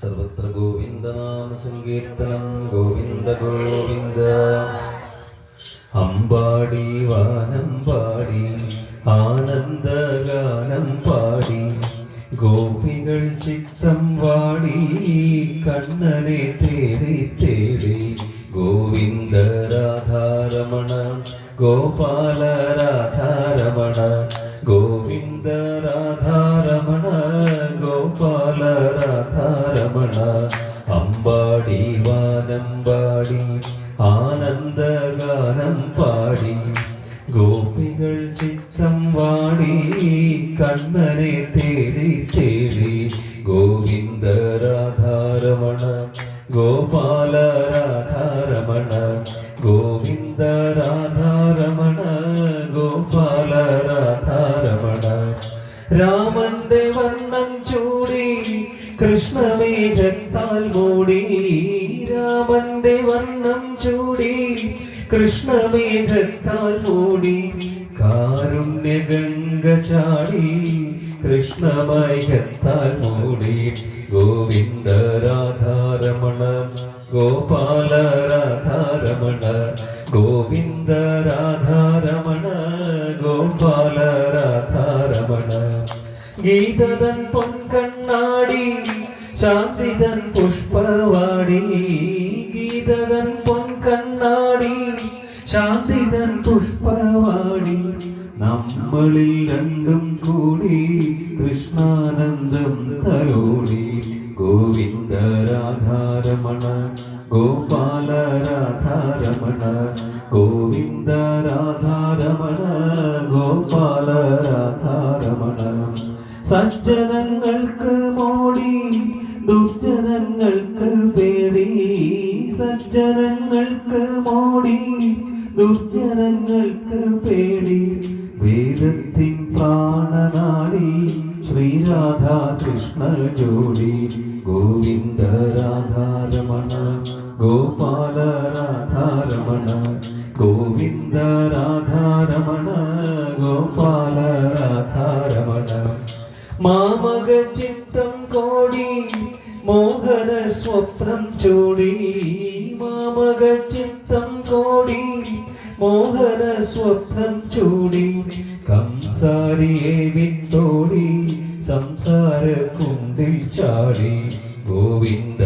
സർവത്ര ഗോവിന്ദനാമ സങ്കീർത്തനം ഗോവിന്ദ ഗോവിന്ദ. അമ്പാടി വാനം പാടി ആനന്ദഗാനം പാടി ഗോപികൾ ചിത്തം വാടി കണ്ണനെ തേടി തേടി. ഗോവിന്ദ രാധാരമണ ഗോപാല രാധാരമണ ഗോവിന്ദ രാധാരമണ അമ്പാടി പാടി ആനന്ദഗാനം പാടി ഗോപികൾ ചിത്രം വാടി കണ്ണനെ തേടി തേടി ഗോവിന്ദ രാധാരമണ ഗോപാല രാധാരമണ ഗോവിന്ദ രാധാരമണ ഗോപാല രാധാരമണ രാമൻ കൃഷ്ണമേഘത്താൽ മൂടി രാമന്റെ വർണം ചൂടി. കൃഷ്ണമേഘത്താൽ മൂടി കാരുണ്യ ഗംഗ ചാടി. കൃഷ്ണമേഘത്താൽ മൂടി ഗോവിന്ദ രാധാരമണ ഗോപാല രാധാരമണ ഗോവിന്ദ രാധാരമണ ഗോപാല രാധാരമണ. ഗീതതൻ പൊൻകണ്ണാടി ശാന്തിതൻ പുഷ്പവാടി ഗീതതൻ പൊൻകണ്ണാടി. ശാന്തിതൻ പുഷ്പവാടി നമ്മളിൽ രണ്ടും കൂടി കൃഷ്ണാനന്ദം തരോടി ഗോവിന്ദ രാധാരമണ ഗോപാല രാധാരമണ ഗോവിന്ദ രാധാരമണ ഗോപാല രാധാരമണ. സജ്ജനങ്ങൾക്ക് ദുർജനങ്ങൾക്ക് പേടി സജ്ജനങ്ങൾക്ക് മോടി. ദുർജനങ്ങൾക്ക് പേടി വേദത്തിൻ പ്രാണനാടി ശ്രീരാധാ കൃഷ്ണ ജോഡി ഗോവിന്ദ രാധാരമണ ഗോപാല രാധാരമണ ഗോവിന്ദ രാധാരമണ ഗോപാല രാധാരമണ മാമക ചിന്ത മോഹന സ്വപ്നം ചൂടി മാമക ചിത്തം കോടി മോഹന സ്വപ്നം ചൂടി കംസാരിയെ വിട്ടോടി സംസാര കുന്തിൽ ചാടി ഗോവിന്ദ